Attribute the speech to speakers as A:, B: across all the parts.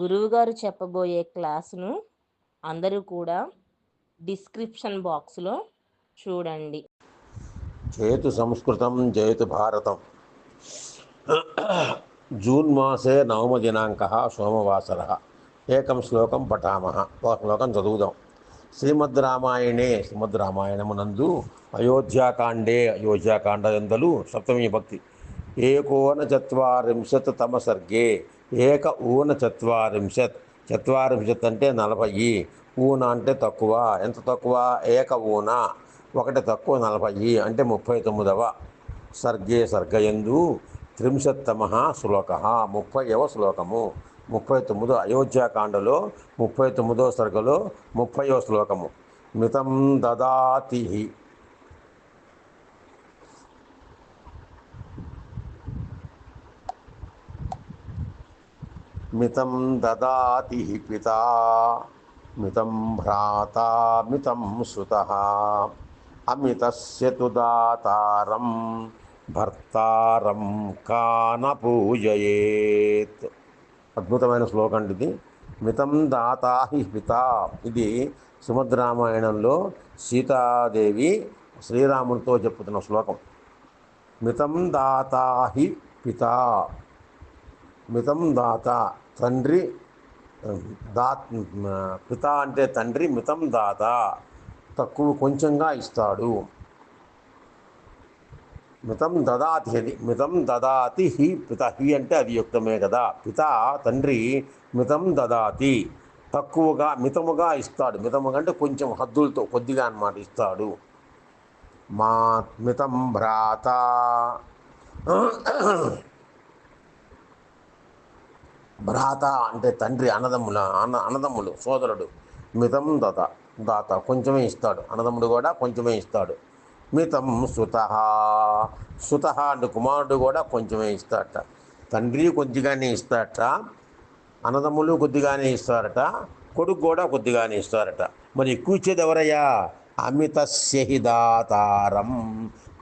A: గురువుగారు చెప్పబోయే క్లాసును అందరూ కూడా డిస్క్రిప్షన్ బాక్స్లో చూడండి.
B: జయతు సంస్కృతం జయతు భారతం. జూన్ మాసే నవమ దినాంక సోమవాసర. ఏకం శ్లోకం పఠామహ ఒక శ్లోకం చదువుదాం. శ్రీమద్ రామాయణే శ్రీమద్ రామాయణమునందు అయోధ్యాకాండే అయోధ్యాకాండ ఎందలు సప్తమి భక్తి. ఏకోన చత్వారింశత్ తమ సర్గే ఏక ఊన చత్వారింశత్. చత్వారింశత్ అంటే నలభై ఊన అంటే తక్కువ. ఎంత తక్కువ? ఏక ఊన. ఒకటి తక్కువ నలభై అంటే ముప్పై తొమ్మిదవ. సర్గే సర్గయందు త్రింశత్తమ శ్లోక. ముప్పైవ శ్లోకము. ముప్పై తొమ్మిదో అయోధ్యాకాండలో ముప్పై తొమ్మిదో సర్గలో ముప్పైవ శ్లోకము. మితం దదాతి. మితం దదాతి పిత మితం భ్రాత మితం సుత అమితస్య దాతారం భర్తారం కాన పూజయేత్. అద్భుతమైన శ్లోకం ఇది. మితం దాతాహి పిత. ఇది సుమద్రామాయణంలో సీతాదేవి శ్రీరామునితో చెప్పుతున్న శ్లోకం. మితం దాతాహి పిత. మితం దాత. తండ్రి దా పిత అంటే తండ్రి మితం దాత. తక్కువ కొంచెంగా ఇస్తాడు. మితం దదాతి అది మితం దదాతి హి పిత హి అంటే అది యుక్తమే కదా. పిత తండ్రి మితం దదాతి. తక్కువగా మితముగా ఇస్తాడు. మితముగా అంటే కొంచెం హద్దులతో కొద్దిగా అన్నమాట ఇస్తాడు. మా మితం భ్రాత. భ్రాత అంటే తండ్రి అన్నదమ్ముల అన్న అన్నదమ్ములు సోదరుడు. మితం దత దాత కొంచెమే ఇస్తాడు. అన్నదమ్ముడు కూడా కొంచెమే ఇస్తాడు. మితం సుత సుత అంటే కుమారుడు కూడా కొంచెమే ఇస్తాడట. తండ్రి కొద్దిగానే ఇస్తాడట. అన్నదమ్ములు కొద్దిగానే ఇస్తారట. కొడుకు కూడా కొద్దిగానే ఇస్తారట. మరి ఎక్కువ ఇచ్చేది ఎవరయ్యా? అమితస్యహిదాతారం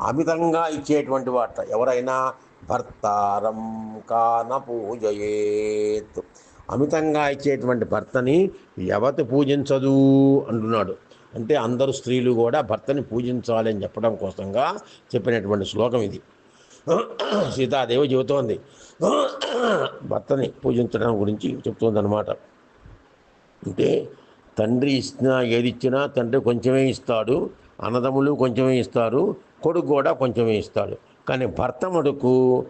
B: అమితంగా ఇచ్చేటువంటి వాట ఎవరైనా భర్తారం కాన పూజయేత్. అమితంగా ఇచ్చేటువంటి భర్తని ఎవతి పూజించదు అంటున్నాడు. అంటే అందరూ స్త్రీలు కూడా భర్తని పూజించాలి అని చెప్పడం కోసంగా చెప్పినటువంటి శ్లోకం ఇది. సీతాదేవి చెబుతోంది. భర్తని పూజించడం గురించి చెప్తోందనమాట అంటే తండ్రి ఇచ్చినా ఏది ఇచ్చినా తండ్రి కొంచెమే ఇస్తాడు అన్నదమ్ములు కొంచెమే ఇస్తారు కొడుకు కూడా కొంచెమే ఇస్తాడు. కానీ భర్త మటుకు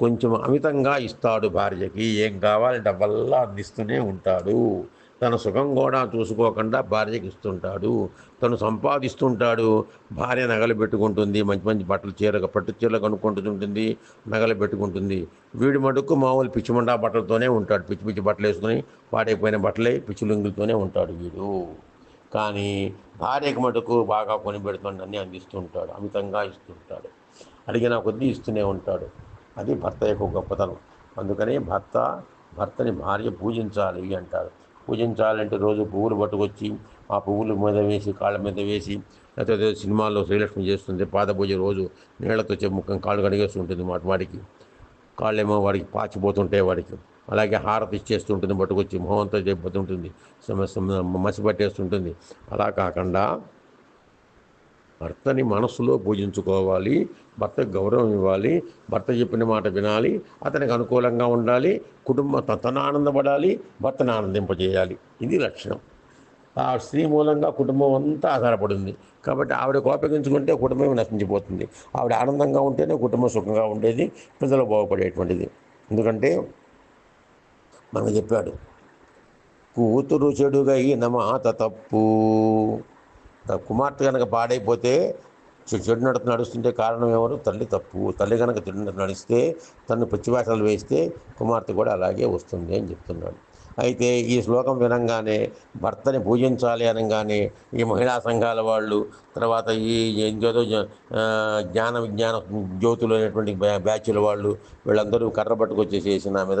B: కొంచెం అమితంగా ఇస్తాడు భార్యకి. ఏం కావాలంటే డబ్బల్లా అందిస్తూనే ఉంటాడు. తన సుఖం కూడా చూసుకోకుండా భార్యకి ఇస్తుంటాడు. తను సంపాదిస్తుంటాడు. భార్య నగలు పెట్టుకుంటుంది. మంచి మంచి బట్టలు చీర పట్టు చీరలు కనుక్కుంటుంటుంది. నగలు పెట్టుకుంటుంది. వీడి మటుకు మామూలు పిచ్చిమండా బట్టలతోనే ఉంటాడు. పిచ్చి పిచ్చి బట్టలు వేసుకొని పాడైపోయిన బట్టలే పిచ్చి లుంగులతోనే ఉంటాడు వీడు. కానీ భార్యకు మటుకు బాగా కొనిపెడుతుండని అన్నీ అందిస్తుంటాడు అమితంగా ఇస్తుంటాడు. అడిగిన కొద్దీ ఇస్తూనే ఉంటాడు. అది భర్త యొక్క గొప్పతనం. అందుకని భర్త భర్తని భార్య పూజించాలి అంటారు పూజించాలంటే రోజు పువ్వులు పట్టుకొచ్చి ఆ పువ్వుల మీద వేసి కాళ్ళ మీద వేసి లేకపోతే సినిమాల్లో శ్రీలక్ష్మి చేస్తుంది. పాదపూజ రోజు నీళ్ళతో వచ్చే ముఖం కాళ్ళు కడిగేస్తుంటుంది మాట వాడికి కాళ్ళేమో వాడికి పాచిపోతుంటే వాడికి. అలాగే హారతి ఇచ్చేస్తుంటుంది పట్టుకొచ్చి మొహంతో చెప్పుతుంటుంది మసి పట్టేస్తుంటుంది. అలా కాకుండా భర్తని మనస్సులో పూజించుకోవాలి భర్తకు గౌరవం ఇవ్వాలి భర్త చెప్పిన మాట వినాలి అతనికి అనుకూలంగా ఉండాలి కుటుంబం తన ఆనందపడాలి భర్తను ఆనందింపజేయాలి. ఇది లక్షణం. ఆ స్త్రీ మూలంగా కుటుంబం అంతా ఆధారపడింది కాబట్టి ఆవిడ కోపగించుకుంటే కుటుంబం నశించిపోతుంది. ఆవిడ ఆనందంగా ఉంటేనే కుటుంబం సుఖంగా ఉండేది ప్రజలు బాగుపడేటువంటిది. ఎందుకంటే మనకు చెప్పాడు. కూతురు చెడుగా అయిన మాట తప్పు. కుమార్తె కనుక పాడైపోతే చెడు నడత నడుస్తుంటే కారణం ఎవరు? తల్లి తప్పు. తల్లి కనుక చెడు నడిస్తే తను పిచ్చివాసలు వేస్తే కుమార్తె కూడా అలాగే వస్తుంది అని చెప్తున్నాడు. అయితే ఈ శ్లోకం వినంగానే భర్తని పూజించాలి అనగానే ఈ మహిళా సంఘాల వాళ్ళు తర్వాత ఈ ఏదో జ్ఞాన విజ్ఞాన జ్యోతులు అనేటువంటి బ్యాచ్ల వాళ్ళు వీళ్ళందరూ కర్ర పట్టుకొచ్చేసేసి నా మీద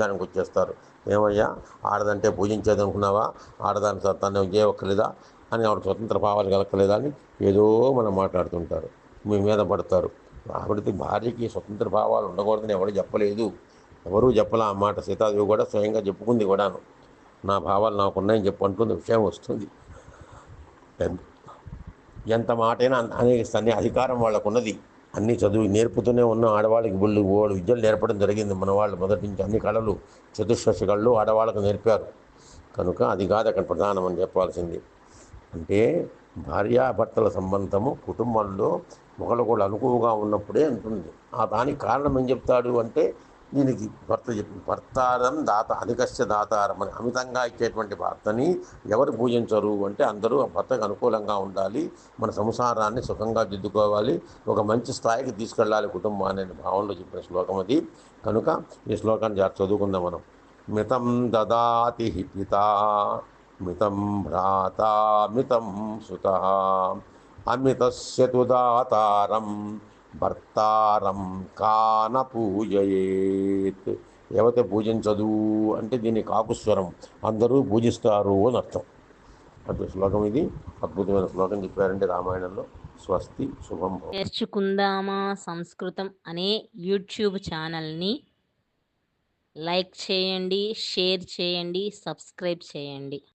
B: దానికి వచ్చేస్తారు. ఏమయ్యా ఆడదంటే పూజించేది అనుకున్నావా? ఆడదాని తను చేయవక్కలేదా అని ఆవిడ స్వతంత్ర భావాలు కలగలేదా అని ఏదో మనం మాట్లాడుతుంటారు. మీ మీద పడతారు. ఆవిడకి భార్యకి స్వతంత్ర భావాలు ఉండకూడదని ఎవరు చెప్పలేదు. ఎవరూ చెప్పలా ఆ మాట. సీతాదేవి కూడా స్వయంగా చెప్పుకుంది కూడాను. నా భావాలు నాకున్నాయని చెప్పి అంటుంది. విషయం వస్తుంది. ఎంత- మాటైనా అనేక అన్ని అధికారం వాళ్ళకు ఉన్నది అన్ని చదువు నేర్పుతూనే ఉన్న ఆడవాళ్ళకి బుళ్ళు ఓడు విద్యలు నేర్పడం జరిగింది మన వాళ్ళు మొదటి నుంచి. అన్ని కళలు చతుర్దశ కళలు ఆడవాళ్ళకు నేర్పారు. కనుక అది కాదు అక్కడ ప్రధానం అని చెప్పాల్సింది. అంటే భార్యాభర్తల సంబంధము కుటుంబంలో ఒకళ్ళు కూడా అనుకువగా ఉన్నప్పుడే ఉంటుంది ఆ దానికి కారణం ఏం చెప్తాడు అంటే దీనికి భర్త చెప్పి భర్తారం దాత అధికస్య దాతారం అని అమితంగా ఇచ్చేటువంటి భర్తని ఎవరు పూజించరు అంటే అందరూ ఆ భర్తకు అనుకూలంగా ఉండాలి మన సంసారాన్ని సుఖంగా దిద్దుకోవాలి ఒక మంచి స్థాయికి తీసుకెళ్ళాలి కుటుంబాన్ని అనే భావంలో చెప్పిన శ్లోకం అది. కనుక ఈ శ్లోకాన్ని జాగ్రత్త చదువుకుందాం మనం. మితం దదాతి పిత మితం భ్రాత మితం సుత అమితస్య దాతారం భర్తారం కాన పూజయేత్ ఎవతే పూజించదు అంటే దీన్ని కాకుస్వరం. అందరూ పూజిస్తారు అని అర్థం. అటు శ్లోకం ఇది. అద్భుతమైన శ్లోకం చెప్పారంటే రామాయణంలో. స్వస్తి శుభం
A: నేర్చుకుందామా సంస్కృతం అనే యూట్యూబ్ ఛానల్ని లైక్ చేయండి షేర్ చేయండి సబ్స్క్రైబ్ చేయండి.